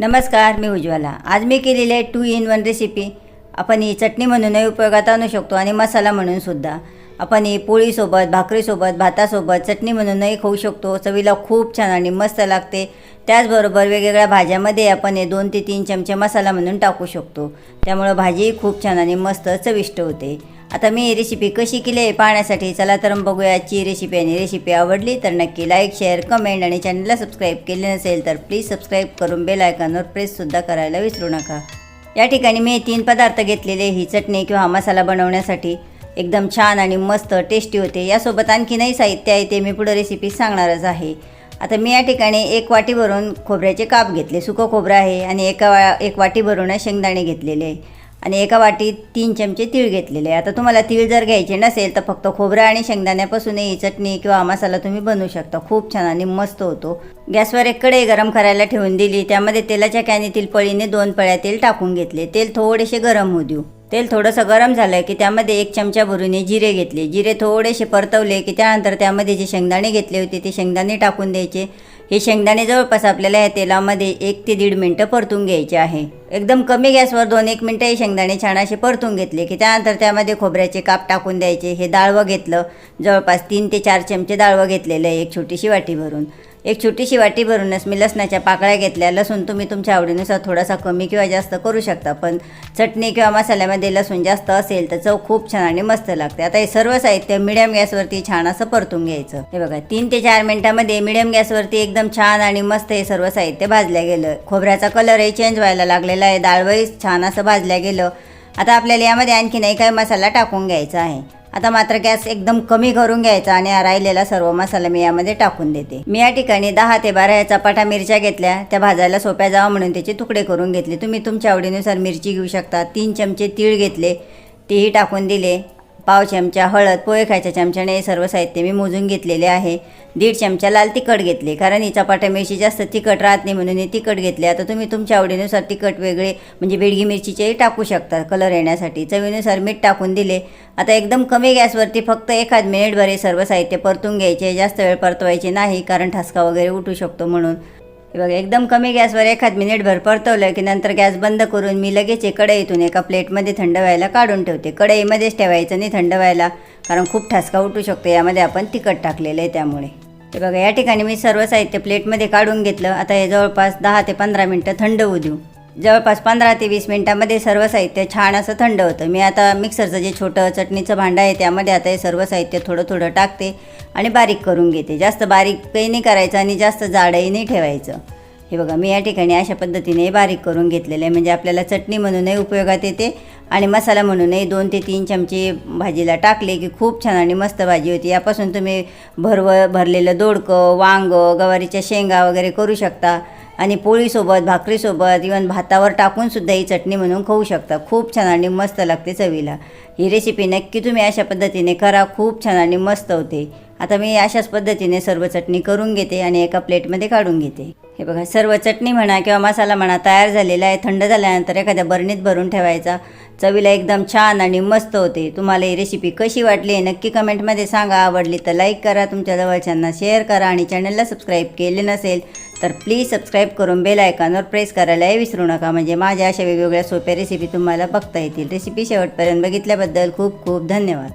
नमस्कार मी उज्ज्वला. आज मी केलेली आहे टू इन वन रेसिपी आपण ही चटणी म्हणूनही उपयोगात आणू शकतो आणि मसाला म्हणून सुद्धा. आपण ही पोळीसोबत भाकरीसोबत भातासोबत चटणी म्हणूनही खाऊ शकतो. चवीला खूप छान आणि मस्त लागते. त्याचबरोबर वेगवेगळ्या भाज्यामध्ये आपण हे दोन ते तीन चमचे मसाला म्हणून टाकू शकतो. त्यामुळं भाजीही खूप छान आणि मस्त चविष्ट होते. आता मी ही रेसिपी कशी केली आहे पाहण्यासाठी चला तर मग बघूया आजची रेसिपी आणि रेसिपी आवडली तर नक्की लाईक शेअर कमेंट आणि चॅनलला सबस्क्राईब केले नसेल तर प्लीज सबस्क्राईब करून बेल आयकॉनवर प्रेससुद्धा करायला विसरू नका. या ठिकाणी मी तीन पदार्थ घेतलेले ही चटणी किंवा मसाला बनवण्यासाठी. एकदम छान आणि मस्त टेस्टी होते. यासोबत आणखीनही साहित्य आहे ते मी पुढं रेसिपी सांगणारच आहे. आता मी या ठिकाणी एक वाटी भरून खोबऱ्याचे काप घेतले. सुकं खोबरं आहे आणि एका वा एक वाटी भरून शेंगदाणे घेतलेले. आहे आणि एका वाटीत तीन चमचे तीळ घेतलेले. आहे आता तुम्हाला तीळ जर घ्यायचे नसेल तर फक्त खोबरं आणि शेंगदाण्यापासूनही ही चटणी किंवा मसाला तुम्ही बनवू शकता. खूप छान आणि मस्त होतो. गॅसवर एक कढई गरम करायला ठेवून दिली. त्यामध्ये तेलाच्या कॅनीतील पळीने दोन पळ्या तेल टाकून घेतले. तेल थोडेसे गरम होऊ देऊ. तेल थोडंसं गरम झालं की त्यामध्ये एक चमचा भरून जिरे घेतले. जिरे थोडेसे परतवले की त्यानंतर त्यामध्ये जे शेंगदाणे घेतले होते ते शेंगदाणे टाकून द्यायचे. हे शेंगदाणे जवळपास आपल्याला या तेलामध्ये एक ते दीड मिनटं परतून घ्यायचे आहे. एकदम कमी गॅसवर दोन एक मिनटं हे शेंगदाणे छान असे परतून घेतले की त्यानंतर त्यामध्ये खोबऱ्याचे काप टाकून द्यायचे. हे डाळवं घेतलं. जवळपास तीन ते चार चमचे डाळवं घेतलेलं आहे. एक छोटीशी वाटी भरून. एक छोटीशी वाटी भरूनच मी लसणाच्या पाकळ्या घेतल्या. लसूण तुम्ही तुमच्या आवडीनुसार थोडासा कमी किंवा जास्त करू शकता पण चटणी किंवा मसाल्यामध्ये लसूण जास्त असेल तर चव खूप छान आणि मस्त लागते. आता हे सर्व साहित्य मिडियम गॅसवरती छान असं परतून घ्यायचं. हे बघा तीन ते चार मिनिटामध्ये मिडियम गॅसवरती एकदम छान आणि मस्त हे सर्व साहित्य भाजलं गेलं. खोबऱ्याचा कलरही चेंज व्हायला लागलेला आहे. डाळवही छान असं भाजल्या गेलं. आता आपल्याला यामध्ये आणखी नाही काही मसाला टाकून घ्यायचा आहे. आता मात्र गॅस एकदम कमी करून घ्यायचा आणि राहिलेला सर्व मसाला मी यामध्ये टाकून देते. मी या ठिकाणी दहा ते बारा या चपाटा मिरच्या घेतल्या. त्या भाजायला सोप्या जावं म्हणून त्याचे तुकडे करून घेतले. तुम्ही तुमच्या आवडीनुसार मिरची घेऊ शकता. तीन चमचे तीळ घेतले. तेही टाकून दिले. पाव चमचा हळद पोहे खायच्या चमच्याने हे सर्व साहित्य मी मोजून घेतलेले आहे. दीड चमचा लाल तिखट घेतले कारण ही चपाट्या मिरची जास्त तिखट राहत नाही म्हणून हे तिखट घेतले. आता तुम्ही तुमच्या आवडीनुसार तिखट वेगळे म्हणजे बेडगी मिरचीचेही टाकू शकता कलर येण्यासाठी. चवीनुसार मीठ टाकून दिले. आता एकदम कमी गॅसवरती फक्त एखाद मिनिटभर हे सर्व साहित्य परतून घ्यायचे जास्त वेळ परतवायचे नाही कारण ठसका वगैरे उठू शकतो म्हणून. हे बघा एकदम कमी गॅसवर एखाद मिनिटभर परतवलं की नंतर गॅस बंद करून मी लगेच हे कढईतून एका प्लेटमध्ये थंड व्हायला काढून ठेवते. कढईमध्येच ठेवायचं नाही थंड व्हायला कारण खूप ठसका उठू शकतो. यामध्ये आपण तिखट टाकलेलं आहे त्यामुळे. हे बघा या ठिकाणी मी सर्व साहित्य प्लेटमध्ये काढून घेतलं. आता हे जवळपास दहा ते पंधरा मिनटं थंड होऊ देऊ. जवळपास पंधरा ते वीस मिनटामध्ये सर्व साहित्य छान असं थंड होतं. मी आता मिक्सरचं जे छोटं चटणीचं भांडं आहे त्यामध्ये आता हे सर्व साहित्य थोडं थोडं टाकते आणि बारीक करून घेते. जास्त बारीकही नाही करायचं आणि जास्त जाडही नाही ठेवायचं. हे बघा मी या ठिकाणी अशा पद्धतीने बारीक करून घेतलेलं आहे. म्हणजे आपल्याला चटणी म्हणूनही उपयोगात येते आणि मसाला म्हणूनही दोन ते तीन चमचे भाजीला टाकले की खूप छान आणि मस्त भाजी होती. यापासून तुम्ही भरव भरलेलं दोडकं वांग गवारीच्या शेंगा वगैरे करू शकता. आणि पोळीसोबत भाकरीसोबत इवन भातावर टाकूनसुद्धा ही चटणी म्हणून खाऊ शकता. खूप छान आणि मस्त लागते चवीला. ही रेसिपी नक्की तुम्ही अशा पद्धतीने करा. खूप छान आणि मस्त होते. आता मी अशाच पद्धतीने सर्व चटणी करून घेते आणि एका प्लेटमध्ये काढून घेते. हे बघा सर्व चटणी म्हणा किंवा मसाला म्हणा तयार झालेला आहे थंड झाल्यानंतर एखाद्या बरणीत भरून ठेवायचा. चवीला एकदम छान आणि मस्त होते. तुम्हाला ही रेसिपी कशी वाटली आहे नक्की कमेंटमध्ये सांगा. आवडली तर लाईक करा. तुमच्या जवळच्यांना शेअर करा आणि चॅनलला सबस्क्राईब केले नसेल तर प्लीज सबस्क्राईब करून बेल आयकॉनवर प्रेस करायलाही विसरू नका. म्हणजे माझ्या अशा वेगवेगळ्या सोप्या रेसिपी तुम्हाला बघता येतील. रेसिपी शेवटपर्यंत बघितल्याबद्दल खूप खूप धन्यवाद.